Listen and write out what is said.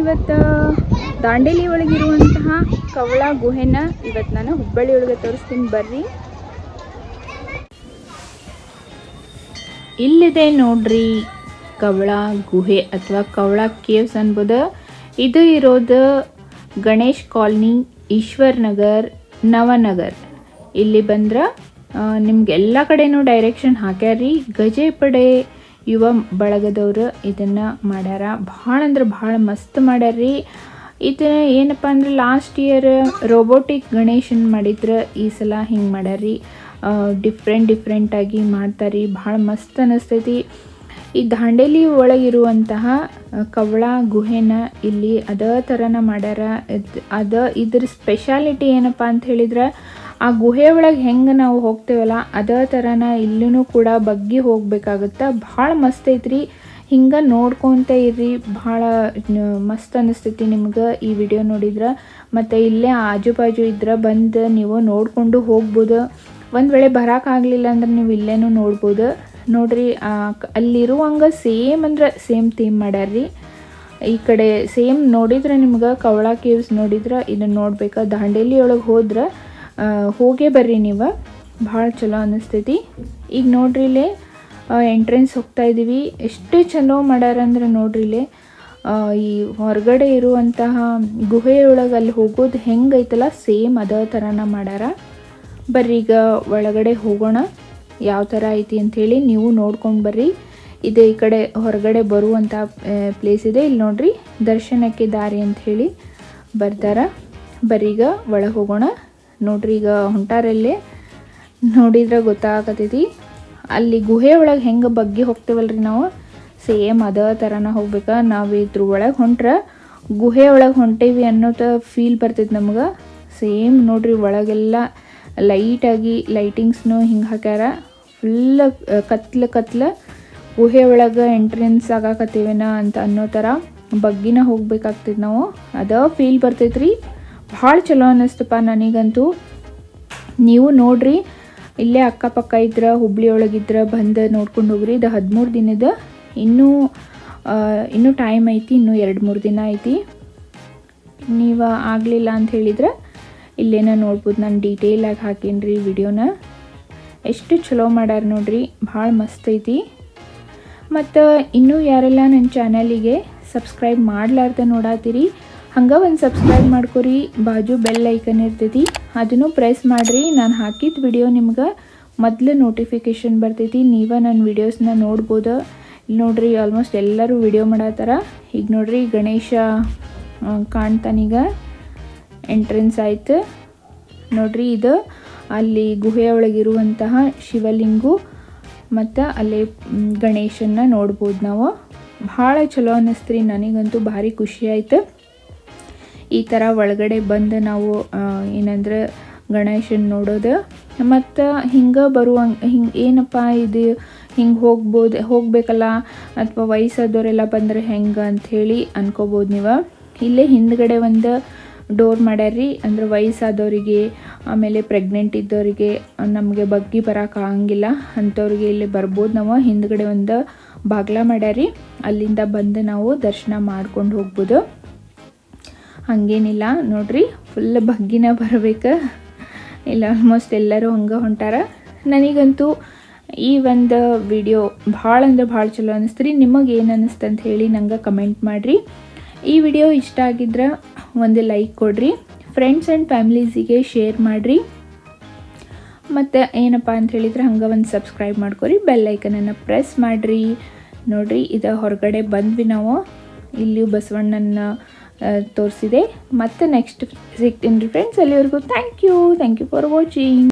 ಇವತ್ತು ದಾಂಡೇಲಿ ಒಳಗಿರುವಂತಹ ಕವಳ ಗುಹೆನ ಇವತ್ತು ನಾನು ಹುಬ್ಬಳ್ಳಿ ಒಳಗೆ ತೋರಿಸ್ತೀನಿ. ಬರ್ರಿ. ಇಲ್ಲಿದೆ ನೋಡ್ರಿ ಕವಳ ಗುಹೆ ಅಥವಾ ಕವಳ ಕೇವ್ಸ್ ಅನ್ಬೋದು. ಇದು ಇರೋದು ಗಣೇಶ್ ಕಾಲನಿ, ಈಶ್ವರ್ ನಗರ್, ನವನಗರ್. ಇಲ್ಲಿ ಬಂದ್ರೆ ನಿಮ್ಗೆ ಎಲ್ಲ ಕಡೆನೂ ಡೈರೆಕ್ಷನ್ ಹಾಕ್ಯಾರ್ರಿ. ಗಜೇಪಡೆ ಯುವ ಬಳಗದವರು ಇದನ್ನು ಮಾಡ್ಯಾರ. ಭಾಳ ಅಂದ್ರೆ ಭಾಳ ಮಸ್ತ್ ಮಾಡ್ಯಾರ್ರಿ ಇದು ಏನಪ್ಪ ಅಂದ್ರೆ ಲಾಸ್ಟ್ ಇಯರ್ ರೋಬೋಟಿಕ್ ಗಣೇಶನ್ ಮಾಡಿದ್ರೆ ಈ ಸಲ ಹಿಂಗೆ ಮಾಡ್ಯಾರ್ರಿ ಡಿಫ್ರೆಂಟ್ ಡಿಫ್ರೆಂಟಾಗಿ ಮಾಡ್ತಾರೆ ಭಾಳ ಮಸ್ತ್ ಅನ್ನಿಸ್ತೈತಿ ಈ ದಾಂಡೇಲಿ ಒಳಗಿರುವಂತಹ ಕವಳ ಗುಹೆನ ಇಲ್ಲಿ ಅದೇ ಥರನ ಮಾಡ್ಯಾರ. ಅದ ಇದ್ರ ಸ್ಪೆಷಾಲಿಟಿ ಏನಪ್ಪ ಅಂತ ಹೇಳಿದ್ರೆ ಆ ಗುಹೆ ಒಳಗೆ ಹೆಂಗೆ ನಾವು ಹೋಗ್ತೇವಲ್ಲ, ಅದೇ ಥರನ ಇಲ್ಲೂ ಕೂಡ ಬಗ್ಗಿ ಹೋಗ್ಬೇಕಾಗತ್ತೆ. ಭಾಳ ಮಸ್ತ್ ಐತ್ರಿ. ಹಿಂಗೆ ನೋಡ್ಕೊತ ಇರ್ರಿ. ಭಾಳ ಮಸ್ತ್ ಅನ್ನಿಸ್ತೈತಿ ನಿಮ್ಗೆ ಈ ವಿಡಿಯೋ ನೋಡಿದ್ರೆ. ಮತ್ತು ಇಲ್ಲೇ ಆಜು ಬಾಜು ಇದ್ರೆ ಬಂದು ನೀವು ನೋಡಿಕೊಂಡು ಹೋಗ್ಬೋದು. ಒಂದು ವೇಳೆ ಬರೋಕ್ಕಾಗಲಿಲ್ಲ ಅಂದ್ರೆ ನೀವು ಇಲ್ಲೇನೂ ನೋಡ್ಬೋದು. ನೋಡ್ರಿ ಅಲ್ಲಿರುವಂಗೆ ಸೇಮ್ ಅಂದ್ರೆ ಸೇಮ್ ಥೀಮ್ ಮಾಡ್ಯಾರ್ರಿ. ಈ ಕಡೆ ಸೇಮ್ ನೋಡಿದ್ರೆ ನಿಮ್ಗೆ, ಕವಳ ಕೇವ್ಸ್ ನೋಡಿದ್ರೆ. ಇದನ್ನು ನೋಡ್ಬೇಕು. ದಾಂಡೇಲಿ ಒಳಗೆ ಹೋದ್ರೆ ಹೋಗೇ ಬರ್ರಿ ನೀವು. ಭಾಳ ಚಲೋ ಅನ್ನಿಸ್ತೈತಿ ಈಗ ನೋಡ್ರಿ ಇಲ್ಲೇ ಎಂಟ್ರೆನ್ಸ್ ಹೋಗ್ತಾ ಇದ್ದೀವಿ ಎಷ್ಟು ಚಲೋ ಮಾಡ್ಯಾರಂದ್ರೆ ನೋಡ್ರಿ ಇಲ್ಲೇ ಈ ಹೊರಗಡೆ ಇರುವಂತಹ ಗುಹೆಯೊಳಗೆ ಅಲ್ಲಿ ಹೋಗೋದು ಹೆಂಗೈತಲ್ಲ ಸೇಮ್ ಅದೇ ಥರನ ಮಾಡ್ಯಾರ ಬರ್ರಿ ಈಗ ಒಳಗಡೆ ಹೋಗೋಣ. ಯಾವ ಥರ ಐತಿ ಅಂಥೇಳಿ ನೀವು ನೋಡ್ಕೊಂಡು ಬರ್ರಿ. ಇದು ಈ ಕಡೆ ಹೊರಗಡೆ ಬರುವಂಥ ಪ್ಲೇಸ್ ಇದೆ. ಇಲ್ಲಿ ನೋಡ್ರಿ ದರ್ಶನಕ್ಕೆ ದಾರಿ ಅಂತ ಹೇಳಿ ಬರ್ತಾರ. ಬರೀಗ ಒಳಗೆ ಹೋಗೋಣ. ನೋಡ್ರಿ, ಈಗ ಹೊಂಟಾರಲ್ಲೇ? ನೋಡಿದ್ರೆ ಗೊತ್ತಾಗತೈತಿ. ಅಲ್ಲಿ ಗುಹೆ ಒಳಗೆ ಹೆಂಗೆ ಬಗ್ಗಿ ಹೋಗ್ತೇವಲ್ರಿ ನಾವು? ಸೇಮ್ ಅದೇ ಥರನ ಹೋಗ್ಬೇಕು. ನಾವು ಇದ್ರ ಒಳಗೆ ಹೊಂಟ್ರೆ ಗುಹೆ ಒಳಗೆ ಹೊಂಟೇವಿ ಅನ್ನೋತ ಫೀಲ್ ಬರ್ತೈತೆ ನಮ್ಗೆ. ಸೇಮ್ ನೋಡ್ರಿ, ಒಳಗೆಲ್ಲ ಲೈಟಾಗಿ ಲೈಟಿಂಗ್ಸ್ನು ಹಿಂಗೆ ಹಾಕ್ಯಾರ. ಫುಲ್ ಕತ್ಲ ಕತ್ಲ ಗುಹೆ ಒಳಗೆ ಎಂಟ್ರೆನ್ಸ್ ಆಗಾಕತ್ತೀವೇನ ಅಂತ ಅನ್ನೋ ಥರ ಬಗ್ಗಿನ ಹೋಗ್ಬೇಕಾಗ್ತೈತೆ ನಾವು. ಅದ ಫೀಲ್ ಬರ್ತೈತ್ರಿ. ಭಾಳ ಚಲೋ ಅನ್ನಿಸ್ತಪ್ಪ ನನಗಂತೂ. ನೀವು ನೋಡ್ರಿ, ಇಲ್ಲೇ ಅಕ್ಕಪಕ್ಕ ಇದ್ರೆ ಹುಬ್ಳಿ ಒಳಗಿದ್ರೆ ಬಂದು ನೋಡ್ಕೊಂಡು ಹೋಗ್ರಿ. ಇದು ಹದಿಮೂರು ದಿನದ ಇನ್ನೂ ಇನ್ನೂ ಟೈಮ್ ಐತಿ, ಇನ್ನೂ ಎರಡು ಮೂರು ದಿನ ಐತಿ. ನೀವು ಆಗಲಿಲ್ಲ ಅಂತ ಹೇಳಿದ್ರೆ ಇಲ್ಲೇನ ನೋಡ್ಬೋದು. ನಾನು ಡೀಟೇಲಾಗಿ ಹಾಕೀನಿ ರೀ ವಿಡಿಯೋನ. ಎಷ್ಟು ಚಲೋ ಮಾಡ್ಯಾರ ನೋಡ್ರಿ, ಭಾಳ ಮಸ್ತ್ ಐತಿ. ಮತ್ತು ಇನ್ನೂ ಯಾರೆಲ್ಲ ನನ್ನ ಚಾನಲಿಗೆ ಸಬ್ಸ್ಕ್ರೈಬ್ ಮಾಡಲಾರ್ದ ನೋಡಾತೀರಿ. ಹಂಗೆ ಒಂದು ಸಬ್ಸ್ಕ್ರೈಬ್ ಮಾಡ್ಕೊರಿ, ಬಾಜು ಬೆಲ್ ಐಕನ್ ಇರ್ತೈತಿ. ಅದನ್ನು ಪ್ರೆಸ್ ಮಾಡಿರಿ, ನಾನು ಹಾಕಿದ ವಿಡಿಯೋ ನಿಮ್ಗೆ ಮೊದಲು ನೋಟಿಫಿಕೇಷನ್ ಬರ್ತೈತಿ. ನೀವೇ ನನ್ನ ವಿಡಿಯೋಸ್ನ ನೋಡ್ಬೋದು. ಇಲ್ಲಿ ನೋಡ್ರಿ ಆಲ್ಮೋಸ್ಟ್ ಎಲ್ಲರೂ ವಿಡಿಯೋ ಮಾಡತ್ತಾರ ಈಗ ನೋಡ್ರಿ, ಗಣೇಶ ಕಾಣ್ತಾನೀಗ ಎಂಟ್ರೆನ್ಸ್ ಆಯ್ತು. ನೋಡ್ರಿ, ಇದು ಅಲ್ಲಿ ಗುಹೆಯೊಳಗಿರುವಂತಹ ಶಿವಲಿಂಗು ಮತ್ತು ಅಲ್ಲಿ ಗಣೇಶನ್ನ ನೋಡ್ಬೋದು ನಾವು. ಭಾಳ ಚಲೋ ಅನ್ನಿಸ್ತ್ರಿ, ನನಗಂತೂ ಭಾರಿ ಖುಷಿ ಆಯ್ತು. ಈ ಥರ ಒಳಗಡೆ ಬಂದು ನಾವು ಏನಂದ್ರೆ ಗಣೇಶನ ನೋಡೋದು. ಮತ್ತು ಹಿಂಗೆ ಬರುವಂಗೆ, ಹಿಂಗೆ ಏನಪ್ಪ ಇದು, ಹಿಂಗೆ ಹೋಗ್ಬೋದು, ಹೋಗಬೇಕಲ್ಲ, ಅಥವಾ ವಯಸ್ಸಾದವರೆಲ್ಲ ಬಂದರೆ ಹೆಂಗೆ ಅಂಥೇಳಿ ಅನ್ಕೋಬೋದು ನೀವು. ಇಲ್ಲೇ ಹಿಂದ್ಗಡೆ ಒಂದು ಡೋರ್ ಮಾಡ್ಯಾರ್ರಿ, ಅಂದ್ರೆ ವಯಸ್ಸಾದವರಿಗೆ, ಆಮೇಲೆ ಪ್ರೆಗ್ನೆಂಟ್ ಇದ್ದವರಿಗೆ, ನಮಗೆ ಬಗ್ಗಿ ಬರೋಕ್ಕಾಗಂಗಿಲ್ಲ ಅಂಥವ್ರಿಗೆ ಇಲ್ಲಿ ಬರ್ಬೋದು ನಾವು. ಹಿಂದ್ಗಡೆ ಒಂದು ಬಾಗ್ಲ ಮಾಡ್ಯಾರಿ ಅಲ್ಲಿಂದ ಬಂದು ನಾವು ದರ್ಶನ ಮಾಡ್ಕೊಂಡು ಹೋಗ್ಬೋದು. ಹಾಗೇನಿಲ್ಲ. ನೋಡ್ರಿ ಫುಲ್ ಬಗ್ಗಿನ ಬರಬೇಕು. ಇಲ್ಲ ಆಲ್ಮೋಸ್ಟ್ ಎಲ್ಲರೂ ಹಂಗೆ ಹೊಂಟಾರ. ನನಗಂತೂ ಈ ಒಂದು ವಿಡಿಯೋ ಭಾಳ ಅಂದ್ರೆ ಭಾಳ ಚಲೋ ಅನ್ನಿಸ್ತು ನಿಮಗೆ ಏನು ಅನ್ನಿಸ್ತು ಅಂತ ಹೇಳಿ ನಂಗೆ ಕಮೆಂಟ್ ಮಾಡಿರಿ. ಈ ವಿಡಿಯೋ ಇಷ್ಟ ಆಗಿದ್ರೆ ಒಂದು ಲೈಕ್ ಕೊಡ್ರಿ. ಫ್ರೆಂಡ್ಸ್ ಆ್ಯಂಡ್ ಫ್ಯಾಮಿಲೀಸಿಗೆ ಶೇರ್ ಮಾಡಿರಿ. ಮತ್ತು ಏನಪ್ಪ ಅಂತ ಹೇಳಿದ್ರೆ ಹಂಗೆ ಒಂದು ಸಬ್ಸ್ಕ್ರೈಬ್ ಮಾಡ್ಕೊರಿ. ಬೆಲ್ಲೈಕನನ್ನು ಪ್ರೆಸ್ ಮಾಡಿರಿ. ನೋಡಿರಿ, ಇದು ಹೊರಗಡೆ ಬಂದ್ವಿ ನಾವು. ಇಲ್ಲಿ ಬಸವಣ್ಣನ ತೋರಿಸಿದೆ. ಮತ್ತೆ ನೆಕ್ಸ್ಟ್ ಸಿಗ್ತೀನಿ ಫ್ರೆಂಡ್ಸ್ ಅಲ್ಲಿವರೆಗೂ thank you thank you for watching